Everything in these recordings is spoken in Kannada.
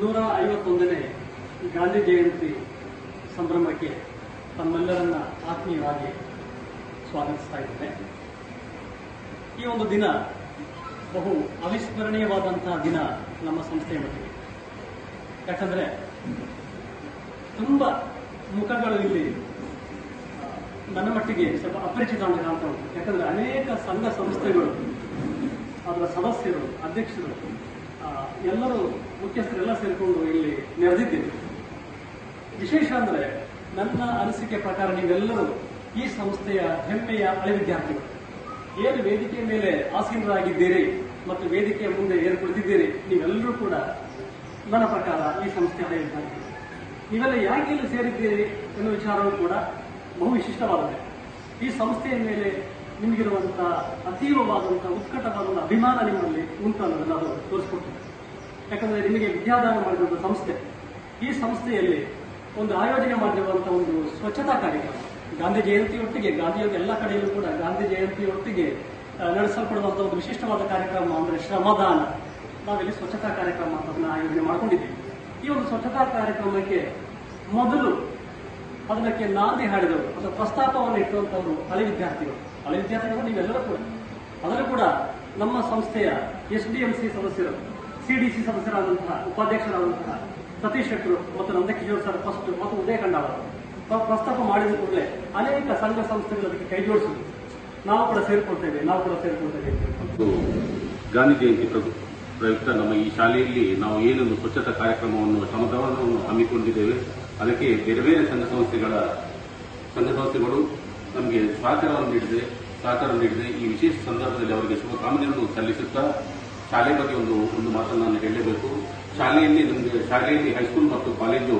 ನೂರ ಐವತ್ತೊಂದನೇ ಗಾಂಧಿ ಜಯಂತಿ ಸಂಭ್ರಮಕ್ಕೆ ತಮ್ಮೆಲ್ಲರನ್ನ ಆತ್ಮೀಯವಾಗಿ ಸ್ವಾಗತಿಸ್ತಾ ಇದ್ದೇನೆ. ಈ ಒಂದು ದಿನ ಬಹು ಅವಿಸ್ಮರಣೀಯವಾದಂತಹ ದಿನ ನಮ್ಮ ಸಂಸ್ಥೆಯ ಮಟ್ಟಿಗೆ. ಯಾಕಂದ್ರೆ ತುಂಬ ಮುಖಗಳು ಇಲ್ಲಿ ನನ್ನ ಮಟ್ಟಿಗೆ ಸ್ವಲ್ಪ ಅಪರಿಚಿತ ಅಂತ ಕಾಣ್ತಾ ಉಂಟು ಯಾಕಂದ್ರೆ ಅನೇಕ ಸಂಘ ಸಂಸ್ಥೆಗಳು, ಅದರ ಸದಸ್ಯರು, ಅಧ್ಯಕ್ಷರು ಎಲ್ಲರೂ ಮುಖ್ಯಸ್ಥರೆಲ್ಲ ಸೇರಿಕೊಂಡು ಇಲ್ಲಿ ನೆರೆದಿದ್ದೇವೆ ವಿಶೇಷ ಅಂದ್ರೆ ನನ್ನ ಅನಿಸಿಕೆ ಪ್ರಕಾರ ನೀವೆಲ್ಲರೂ ಈ ಸಂಸ್ಥೆಯ ಹೆಮ್ಮೆಯ ಹಳೆ ವಿದ್ಯಾರ್ಥಿಗಳು ಏನು ವೇದಿಕೆಯ ಮೇಲೆ ಆಸೀನರಾಗಿದ್ದೀರಿ ಮತ್ತು ವೇದಿಕೆಯ ಮುಂದೆ ಏನು ಕುಳಿತಿದ್ದೀರಿ, ನೀವೆಲ್ಲರೂ ಕೂಡ ನನ್ನ ಪ್ರಕಾರ ಈ ಸಂಸ್ಥೆ ಹಳೆ ವಿದ್ಯಾರ್ಥಿಗಳು ನೀವೆಲ್ಲ ಯಾಕೆ ಇಲ್ಲಿ ಸೇರಿದ್ದೀರಿ ಎನ್ನುವ ವಿಚಾರವೂ ಕೂಡ ಬಹು ವಿಶಿಷ್ಟವಾಗಿದೆ ಈ ಸಂಸ್ಥೆಯ ಮೇಲೆ ನಿಮಗಿರುವಂತಹ ಅತೀವವಾದಂತಹ ಉತ್ಕಟವಾದಂತಹ ಅಭಿಮಾನ ನಿಮ್ಮಲ್ಲಿ ಉಂಟು ಅನ್ನೋದನ್ನು ಅದು ತೋರಿಸ್ಕೊಟ್ಟಿದೆ ಯಾಕಂದ್ರೆ ನಿಮಗೆ ವಿದ್ಯಾದಾನ ಮಾಡಿರುವಂಥ ಸಂಸ್ಥೆ, ಈ ಸಂಸ್ಥೆಯಲ್ಲಿ ಒಂದು ಆಯೋಜನೆ ಮಾಡಿರುವಂತಹ ಒಂದು ಸ್ವಚ್ಛತಾ ಕಾರ್ಯಕ್ರಮ. ಗಾಂಧಿ ಜಯಂತಿಯೊಟ್ಟಿಗೆ, ಗಾಂಧಿಯವರ ಎಲ್ಲ ಕಡೆಯಲ್ಲೂ ಕೂಡ ಗಾಂಧಿ ಜಯಂತಿಯೊಟ್ಟಿಗೆ ನಡೆಸಲ್ಪಡುವಂಥ ಒಂದು ವಿಶಿಷ್ಟವಾದ ಕಾರ್ಯಕ್ರಮ ಅಂದ್ರೆ ಶ್ರಮದಾನ. ನಾವಿಲ್ಲಿ ಸ್ವಚ್ಛತಾ ಕಾರ್ಯಕ್ರಮ ಅಂತ ಆಯೋಜನೆ ಮಾಡಿಕೊಂಡಿದ್ದೀವಿ. ಈ ಒಂದು ಸ್ವಚ್ಛತಾ ಕಾರ್ಯಕ್ರಮಕ್ಕೆ ಮೊದಲು ಅದಕ್ಕೆ ನಾಂದಿ ಹಾಡಿದವರು, ಅದರ ಪ್ರಸ್ತಾಪವನ್ನು ಇಟ್ಟುವಂತವರು ಹಳೆ ವಿದ್ಯಾರ್ಥಿಗಳು. ಹಳೆ ವಿದ್ಯಾರ್ಥಿಗಳು ನೀವೆಲ್ಲರೂ ಕೂಡ. ಅದರೂ ಕೂಡ ನಮ್ಮ ಸಂಸ್ಥೆಯ ಎಸ್ ಡಿ ಎಂ ಸಿ ಸದಸ್ಯರು, ಸಿ ಡಿ ಸಿ ಸದಸ್ಯರಾದಂತಹ ಉಪಾಧ್ಯಕ್ಷರಾದಂತಹ ಸತೀಶ್ ಶೆಟ್ಟರು ಮತ್ತು ನಂದಕಿಶೋರ್ ಸರ್ ಫಸ್ಟ್ ಮತ್ತು ಉದಯ ಅವರು ಪ್ರಸ್ತಾಪ ಮಾಡಿದ ಕೂಡಲೇ ಅನೇಕ ಸಂಘ ಸಂಸ್ಥೆಗಳು ಅದಕ್ಕೆ ಕೈ ಜೋಡಿಸಿದ್ರು. ನಾವು ಕೂಡ ಸೇರಿಕೊಳ್ತೇವೆ, ನಾವು ಕೂಡ ಸೇರಿಕೊಳ್ತೇವೆ ಗಾಂಧಿ ಜಯಂತಿ ಪ್ರಯುಕ್ತ ನಮ್ಮ ಈ ಶಾಲೆಯಲ್ಲಿ ನಾವು ಏನೊಂದು ಸ್ವಚ್ಛತಾ ಕಾರ್ಯಕ್ರಮವನ್ನು ಶ್ರಮದಾನವನ್ನು ಹಮ್ಮಿಕೊಂಡಿದ್ದೇವೆ ಅದಕ್ಕೆ ಬೇರೆ ಬೇರೆ ಸಂಘ ಸಂಸ್ಥೆಗಳ ಸಂಘ ಸಂಸ್ಥೆಗಳು ನಮಗೆ ಸಹಕಾರವನ್ನು ನೀಡಿದೆ ಸಹಕಾರ ನೀಡಿದೆ. ಈ ವಿಶೇಷ ಸಂದರ್ಭದಲ್ಲಿ ಅವರಿಗೆ ಶುಭಕಾಮನೆಯನ್ನು ಸಲ್ಲಿಸುತ್ತಾ ಶಾಲೆ ಬಗ್ಗೆ ಒಂದು ಒಂದು ಮಾತನ್ನು ನಾನು ಹೇಳಲೇಬೇಕು. ಶಾಲೆಯಲ್ಲಿ ನಮಗೆ, ಶಾಲೆಯಲ್ಲಿ ಹೈಸ್ಕೂಲ್ ಮತ್ತು ಕಾಲೇಜು,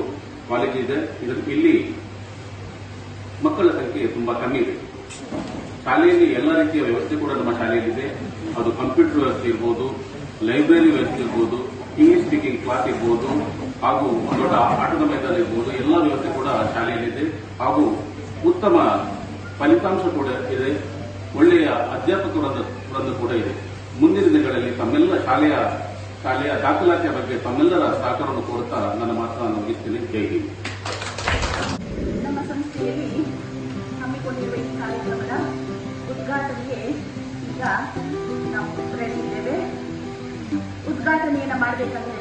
ಕಾಲೇಜ್ ಇದೆ. ಇದರ ಇಲ್ಲಿ ಮಕ್ಕಳ ಸಂಖ್ಯೆ ತುಂಬಾ ಕಮ್ಮಿ ಇದೆ. ಶಾಲೆಯಲ್ಲಿ ಎಲ್ಲ ರೀತಿಯ ವ್ಯವಸ್ಥೆ ಕೂಡ ನಮ್ಮ ಶಾಲೆಯಲ್ಲಿದೆ ಅದು ಕಂಪ್ಯೂಟರ್ ವ್ಯವಸ್ಥೆ ಇರ್ಬೋದು, ಲೈಬ್ರರಿ ವ್ಯವಸ್ಥೆ ಇರ್ಬೋದು ಇಂಗ್ಲಿಷ್ ಸ್ಪೀಕಿಂಗ್ ಕ್ಲಾಸ್ ಇರ್ಬೋದು ಹಾಗೂ ದೊಡ್ಡ ಆಟದ ಮೈದಾನ ಇರ್ಬೋದು ಎಲ್ಲ ವ್ಯವಸ್ಥೆ ಕೂಡ ಶಾಲೆಯಲ್ಲಿದೆ. ಹಾಗೂ ಉತ್ತಮ ಫಲಿತಾಂಶ ಕೂಡ ಇದೆ. ಒಳ್ಳೆಯ ಅಧ್ಯಾಪಕರನ್ನು ಕೂಡ ಇದೆ. ಮುಂದಿನ ದಿನಗಳಲ್ಲಿ ತಮ್ಮೆಲ್ಲ ಶಾಲೆಯ ಶಾಲೆಯ ದಾಖಲಾತಿಯ ಬಗ್ಗೆ ತಮ್ಮೆಲ್ಲರ ಸಹಕಾರವನ್ನು ಕೋರುತ್ತಾ ನನ್ನ ಮಾತನ್ನು ಮುಗಿಸ್ತೇನೆ. ಜೈ ಹಿಂದ್. ಉದ್ಘಾಟನೆಯನ್ನು ಮಾಡಬೇಕಂತ ಹೇಳಿ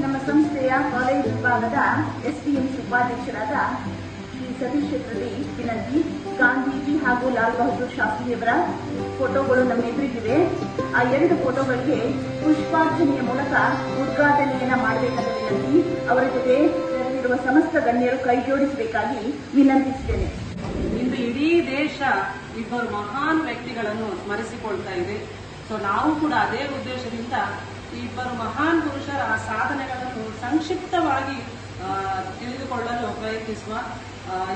ನಮ್ಮ ಸಂಸ್ಥೆಯ ಕಾಲೇಜ್ ವಿಭಾಗದ ಎಸ್ಪಿಎಂ ಉಪಾಧ್ಯಕ್ಷರಾದ ಶ್ರೀ ಸತೀಶ್ ಶೆಟ್ಟರಲ್ಲಿ ವಿನಂತಿ ಗಾಂಧೀಜಿ ಹಾಗೂ ಲಾಲ್ ಬಹದ್ದೂರ್ ಶಾಸ್ತ್ರಿಯವರ ಫೋಟೋಗಳು ನಮ್ಮ ಎದುರಿಗಿವೆ. ಆ ಎರಡು ಫೋಟೋಗಳಿಗೆ ಪುಷ್ಪಾರ್ಚನೆಯ ಮೂಲಕ ಉದ್ಘಾಟನೆಯನ್ನ ಮಾಡಬೇಕಂತ ವಿನಂತಿ, ಅವರ ಜೊತೆ ನೆರೆದಿರುವ ಸಮಸ್ತ ಗಣ್ಯರು ಕೈ ಜೋಡಿಸಬೇಕಾಗಿ ವಿನಂತಿಸುತ್ತೇನೆ. ಇಂದು ಇಡೀ ದೇಶ ಇಬ್ಬರು ಮಹಾನ್ ವ್ಯಕ್ತಿಗಳನ್ನು ಸ್ಮರಿಸಿಕೊಳ್ತಾ ಇದೆ. ಸೊ ನಾವು ಕೂಡ ಅದೇ ಉದ್ದೇಶದಿಂದ ಇಬ್ಬರು ಮಹಾನ್ ಪುರುಷರ ಆ ಸಾಧನೆಗಳನ್ನು ಸಂಕ್ಷಿಪ್ತವಾಗಿ ತಿಳಿದುಕೊಳ್ಳಲು ಪ್ರಯತ್ನಿಸುವ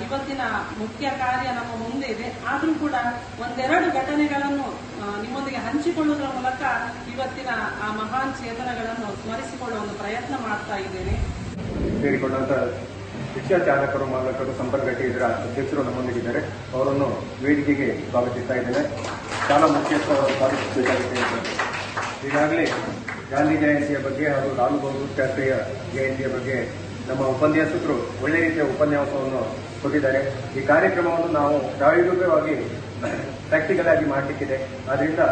ಇವತ್ತಿನ ಮುಖ್ಯ ಕಾರ್ಯ ನಮ್ಮ ಮುಂದೆ ಇದೆ. ಆದರೂ ಕೂಡ ಒಂದೆರಡು ಘಟನೆಗಳನ್ನು ನಿಮ್ಮೊಂದಿಗೆ ಹಂಚಿಕೊಳ್ಳುವುದರ ಮೂಲಕ ಇವತ್ತಿನ ಆ ಮಹಾನ್ ಚೇತನಗಳನ್ನು ಸ್ಮರಿಸಿಕೊಳ್ಳುವ ಒಂದು ಪ್ರಯತ್ನ ಮಾಡ್ತಾ ಇದ್ದೇನೆ. ಸೇರಿಕೊಂಡಂತ ರಿಕ್ಷಾ ಚಾಲಕರು, ಮಾಲಕರು ಸಂಪರ್ಕ ಇದರ ಅಧ್ಯಕ್ಷರು ನಮ್ಮೊಂದಿಗಿದ್ದಾರೆ ಅವರನ್ನು ವೇದಿಕೆಗೆ ಸ್ವಾಗತಿಸ್ತಾ ಇದ್ದೇನೆ. ಶಾಲಾ ಮುಖ್ಯಸ್ಥರು ಸ್ವಾಗತಿಸಬೇಕಾಗಿದೆ. ಈಗಾಗಲೇ ಗಾಂಧಿ ಜಯಂತಿಯ ಬಗ್ಗೆ ಹಾಗೂ ಲಾಲ್ ಬಹದ್ದೂರ್ ಶಾಸ್ತ್ರಿಯ ಜಯಂತಿಯ ಬಗ್ಗೆ ನಮ್ಮ ಉಪನ್ಯಾಸಕರು ಒಳ್ಳೆ ರೀತಿಯ ಉಪನ್ಯಾಸವನ್ನು ಕೊಟ್ಟಿದ್ದಾರೆ. ಈ ಕಾರ್ಯಕ್ರಮವನ್ನು ನಾವು ಪ್ರಾಯೋಗಿಕವಾಗಿ ಪ್ರಾಕ್ಟಿಕಲ್ ಆಗಿ ಮಾಡಲಿಕ್ಕಿದೆ. ಆದ್ದರಿಂದ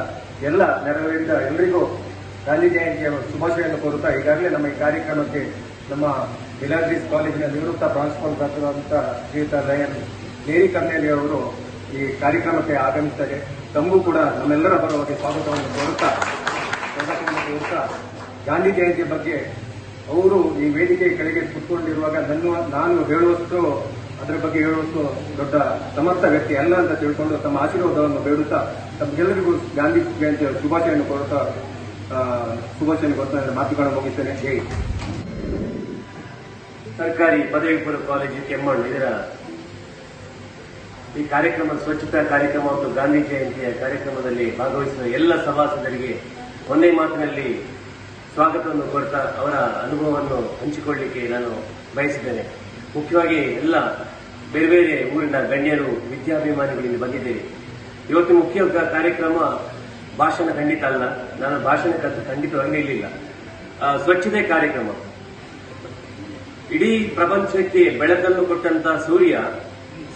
ಎಲ್ಲ ನೆರವೇರಿದ ಎಲ್ಲರಿಗೂ ಗಾಂಧಿ ಜಯಂತಿಯ ಶುಭಾಶಯವನ್ನು ಕೋರುತ್ತಾ ಈಗಾಗಲೇ ನಮ್ಮ ಈ ಕಾರ್ಯಕ್ರಮಕ್ಕೆ ನಮ್ಮ ಮಿಲಾಗ್ರೀಸ್ ಕಾಲೇಜಿನ ನಿವೃತ್ತ ಪ್ರಾಂಶುಪಾಲರಾದಂಥ ಶ್ರೀಯುತ ಲಯನ್ ಮೇರಿ ಕರ್ನೇಲಿ ಅವರು ಈ ಕಾರ್ಯಕ್ರಮಕ್ಕೆ ಆಗಮಿಸ್ತಾರೆ. ತಮಗೂ ಕೂಡ ನಮ್ಮೆಲ್ಲರ ಪರವಾಗಿ ಸ್ವಾಗತವನ್ನು ಕೋರುತ್ತಾ ಕೋರುತ್ತಾ ಗಾಂಧಿ ಜಯಂತಿ ಬಗ್ಗೆ ಅವರು ಈ ವೇದಿಕೆ ಕೆಳಗೆ ಕುತ್ಕೊಂಡಿರುವಾಗ ನನ್ನ ನಾನು ಹೇಳುವಷ್ಟು ಅದರ ಬಗ್ಗೆ ಹೇಳುವಷ್ಟು ದೊಡ್ಡ ಸಮರ್ಥ ವ್ಯಕ್ತಿ ಅಲ್ಲ ಅಂತ ತಿಳ್ಕೊಂಡು ತಮ್ಮ ಆಶೀರ್ವಾದವನ್ನು ಬೇಡುತ್ತಾ ತಮಗೆಲ್ಲರಿಗೂ ಗಾಂಧಿ ಜಯಂತಿಯ ಶುಭಾಶಯನ್ನು ಕೊಡುತ್ತಾ ಆ, ಶುಭಾಶಯನ್ನು ಕೊಡ್ತಾ ಮಾತುಗಳನ್ನು ಮುಗಿಸ್ತೇನೆ. ಹೇಳಿ ಸರ್ಕಾರಿ ಪದವಿ ಪೂರ್ವ ಕಾಲೇಜು ಕೆಮ್ಮಣ್ಣು ಇದರ ಈ ಕಾರ್ಯಕ್ರಮ ಸ್ವಚ್ಛತಾ ಕಾರ್ಯಕ್ರಮ ಮತ್ತು ಗಾಂಧಿ ಜಯಂತಿಯ ಕಾರ್ಯಕ್ರಮದಲ್ಲಿ ಭಾಗವಹಿಸಿದ ಎಲ್ಲ ಸಭಾಸದರಿಗೆ ಒಂದೇ ಮಾತಿನಲ್ಲಿ ಸ್ವಾಗತವನ್ನು ಕೊಡ್ತಾ ಅವರ ಅನುಭವವನ್ನು ಹಂಚಿಕೊಳ್ಳಿಕ್ಕೆ ನಾನು ಬಯಸಿದ್ದೇನೆ. ಮುಖ್ಯವಾಗಿ ಎಲ್ಲ ಬೇರೆ ಬೇರೆ ಊರಿನ ಗಣ್ಯರು ವಿದ್ಯಾಭಿಮಾನಿಗಳು ಇಲ್ಲಿ ಬಂದಿದ್ದೇವೆ. ಇವತ್ತು ಮುಖ್ಯ ಕಾರ್ಯಕ್ರಮ ಭಾಷಣ ಖಂಡಿತ ಅಲ್ಲ. ನಾನು ಭಾಷಣ ಖಂಡಿತವಾಗಿ ಇರಲಿಲ್ಲ ಸ್ವಚ್ಛತೆ ಕಾರ್ಯಕ್ರಮ. ಇಡೀ ಪ್ರಪಂಚಕ್ಕೆ ಬೆಳಕನ್ನು ಕೊಟ್ಟಂತ ಸೂರ್ಯ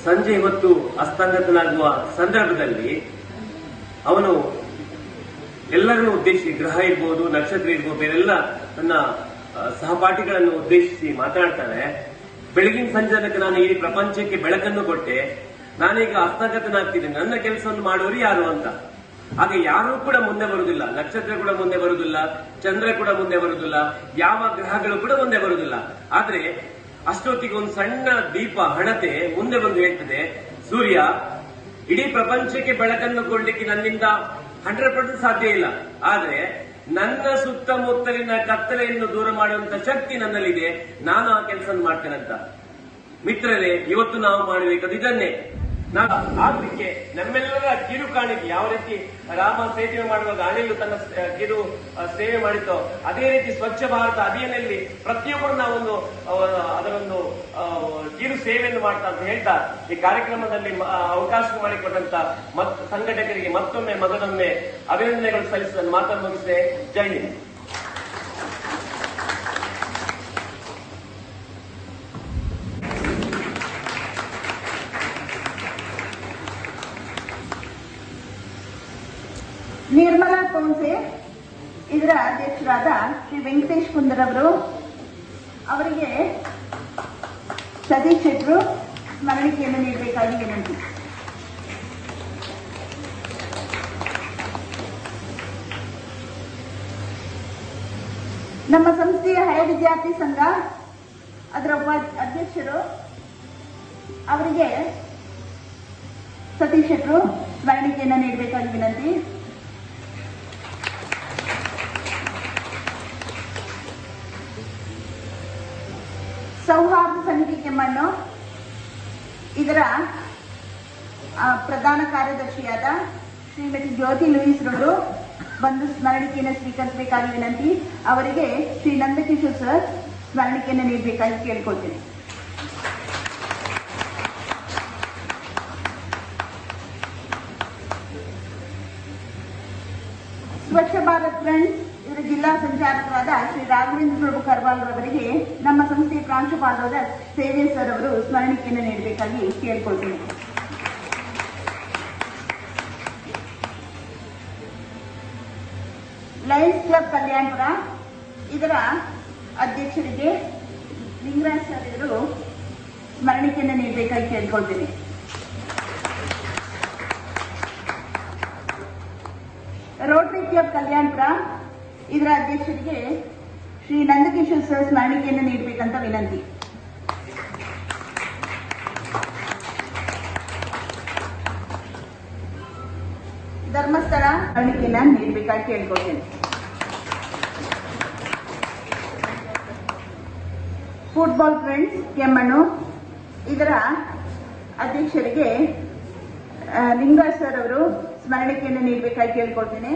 ಸಂಜೆ ಹೊತ್ತು ಅಸ್ತಂಗತನಾಗುವ ಸಂದರ್ಭದಲ್ಲಿ ಅವನು ಎಲ್ಲರನ್ನು ಉದ್ದೇಶಿಸಿ, ಗ್ರಹ ಇರ್ಬೋದು, ನಕ್ಷತ್ರ ಇರ್ಬೋದು ಬೇರೆಲ್ಲ ನನ್ನ ಸಹಪಾಠಿಗಳನ್ನು ಉದ್ದೇಶಿಸಿ ಮಾತನಾಡ್ತಾರೆ ಬೆಳಗಿನ ಸಂಜಾನಕ್ಕೆ ನಾನು ಈ ಪ್ರಪಂಚಕ್ಕೆ ಬೆಳಕನ್ನು ಕೊಟ್ಟೆ. ನಾನೀಗ ಹಸ್ತಗತನಾಗ್ತೀನಿ ನನ್ನ ಕೆಲಸವನ್ನು ಮಾಡೋರು ಯಾರು ಅಂತ. ಹಾಗೆ ಯಾರೂ ಕೂಡ ಮುಂದೆ ಬರುವುದಿಲ್ಲ. ನಕ್ಷತ್ರ ಕೂಡ ಮುಂದೆ ಬರುವುದಿಲ್ಲ. ಚಂದ್ರ ಕೂಡ ಮುಂದೆ ಬರುವುದಿಲ್ಲ. ಯಾವ ಗ್ರಹಗಳು ಕೂಡ ಮುಂದೆ ಬರುವುದಿಲ್ಲ. ಆದ್ರೆ ಅಷ್ಟೊತ್ತಿಗೆ ಒಂದು ಸಣ್ಣ ದೀಪ, ಹಣತೆ ಮುಂದೆ ಬಂದು ಹೇಳ್ತದೆ. ಸೂರ್ಯ, ಇಡೀ ಪ್ರಪಂಚಕ್ಕೆ ಬೆಳಕನ್ನು ಕೊಡ್ಲಿಕ್ಕೆ ನನ್ನಿಂದ ಹಂಡ್ರೆಡ್ ಪರ್ಸೆಂಟ್ ಸಾಧ್ಯ ಇಲ್ಲ. ಆದ್ರೆ ನನ್ನ ಸುತ್ತಮುತ್ತಲಿನ ಕತ್ತಲೆಯನ್ನು ದೂರ ಮಾಡುವಂತ ಶಕ್ತಿ ನನ್ನಲ್ಲಿದೆ. ನಾನು ಆ ಕೆಲಸ ಮಾಡ್ತೇನೆ ಅಂತ. ಮಿತ್ರರೇ, ಇವತ್ತು ನಾವು ಮಾಡಬೇಕಾದ ಇದನ್ನೇ. ನಾವು ಆಗ್ಲಿಕ್ಕೆ ನಮ್ಮೆಲ್ಲರ ಕಿರು ಕಾಣಿಕೆ ಯಾವ ರೀತಿ ರಾಮ ಸೇತುವೆ ಮಾಡುವಾಗ ಅನಿಲು ತನ್ನ ಕಿರು ಸೇವೆ ಮಾಡಿತೋ ಅದೇ ರೀತಿ ಸ್ವಚ್ಛ ಭಾರತ ಅಭಿಯಾನದಲ್ಲಿ ಪ್ರತಿಯೊಬ್ಬರು ನಾವೊಂದು ಅದರೊಂದು ಕಿರು ಸೇವೆಯನ್ನು ಮಾಡ್ತಾ ಅಂತ ಹೇಳ್ತಾ, ಈ ಕಾರ್ಯಕ್ರಮದಲ್ಲಿ ಅವಕಾಶ ಮಾಡಿಕೊಟ್ಟಂತ ಸಂಘಟಕರಿಗೆ ಮತ್ತೊಮ್ಮೆ ಮಗದೊಮ್ಮೆ ಅಭಿನಂದನೆಗಳು ಸಲ್ಲಿಸಿದ ಮಾತನ್ನು ಮುಗಿಸಿದೆ ಜೈ ಹಿಂದ್. ನಿರ್ಮಲಾ ಕೋನ್ಸೆ ಇದರ ಅಧ್ಯಕ್ಷರಾದ ಶ್ರೀ ವೆಂಕಟೇಶ್ ಕುಂದರ್ ಅವರು, ಅವರಿಗೆ ಸತೀಶ್ ಶೆಟ್ರು ಸ್ಮರಣಿಕೆಯನ್ನು ನೀಡಬೇಕಾಗಿ ವಿನಂತಿ. ನಮ್ಮ ಸಂಸ್ಥೆಯ ಹಳೆ ವಿದ್ಯಾರ್ಥಿ ಸಂಘ, ಅದರ ಅಧ್ಯಕ್ಷರು, ಅವರಿಗೆ ಸತೀಶ್ ಶೆಟ್ರು ಸ್ಮರಣಿಕೆಯನ್ನು ನೀಡಬೇಕಾಗಿ ವಿನಂತಿ. ಸೌಹಾರ್ದ ಸಮಿತಿ ಕೆಮ್ಮಣ್ಣು ಇದರ ಪ್ರಧಾನ ಕಾರ್ಯದರ್ಶಿಯಾದ ಶ್ರೀಮತಿ ಜ್ಯೋತಿ ಲೂಯಿಸ್ ರವರು ಬಂದು ಸ್ಮರಣಿಕೆಯನ್ನು ಸ್ವೀಕರಿಸಬೇಕಾಗಿ ವಿನಂತಿ. ಅವರಿಗೆ ಶ್ರೀ ನಂದಕಿಶೋರ್ ಸರ್ ಸ್ಮರಣಿಕೆಯನ್ನು ನೀಡಬೇಕಾಗಿ ಕೇಳಿಕೊಳ್ತೇನೆ. ಸ್ವಚ್ಛ ಭಾರತ್ ಫ್ರೆಂಡ್ಸ್ ಇದರ ಜಿಲ್ಲಾ ಸಂಚಾಲಕರಾದ ಶ್ರೀ ರಾಘವೇಂದ್ರ ಪ್ರಭು ಕರ್ವಾಲ್ ನಮ್ಮ ಸಂಸ್ಥೆಯ ಪ್ರಾಂಶುಪಾಲರಾದ ಸೇವೆ ಸರ್ ಅವರು ಸ್ಮರಣಿಕೆಯನ್ನು ನೀಡಬೇಕಾಗಿ ಕೇಳಿಕೊಳ್ತೇನೆ. ಲಯನ್ಸ್ ಕ್ಲಬ್ ಕಲ್ಯಾಣಪುರ, ಇದರ ಅಧ್ಯಕ್ಷರಿಗೆ ಲಿಂಗರಾಜ್ ಸರ್ ಇವರು ಸ್ಮರಣಿಕೆಯನ್ನು ನೀಡಬೇಕಾಗಿ ಕೇಳ್ಕೊಳ್ತೀನಿ. ರೋಟರಿ ಕ್ಲಬ್ ಕಲ್ಯಾಣಪುರ ಇದರ ಅಧ್ಯಕ್ಷರಿಗೆ ಶ್ರೀ ನಂದಕಿಶೋರ್ ಸರ್ ಸ್ಮರಣಿಕೆಯನ್ನು ನೀಡಬೇಕಂತ ವಿನಂತಿ. ಧರ್ಮಸ್ಥಳ ಸ್ಮರಣಿಕೆಯನ್ನ ನೀಡಬೇಕಾಗಿ ಕೇಳ್ಕೊಳ್ತೇನೆ. ಫುಟ್ಬಾಲ್ ಫ್ರೆಂಡ್ಸ್ ಕೆಮ್ಮಣ್ಣು, ಇದರ ಅಧ್ಯಕ್ಷರಿಗೆ ಲಿಂಗ ಸರ್ ಅವರು ಸ್ಮರಣಿಕೆಯನ್ನು ನೀಡಬೇಕಾಗಿ ಕೇಳ್ಕೊಳ್ತೇನೆ.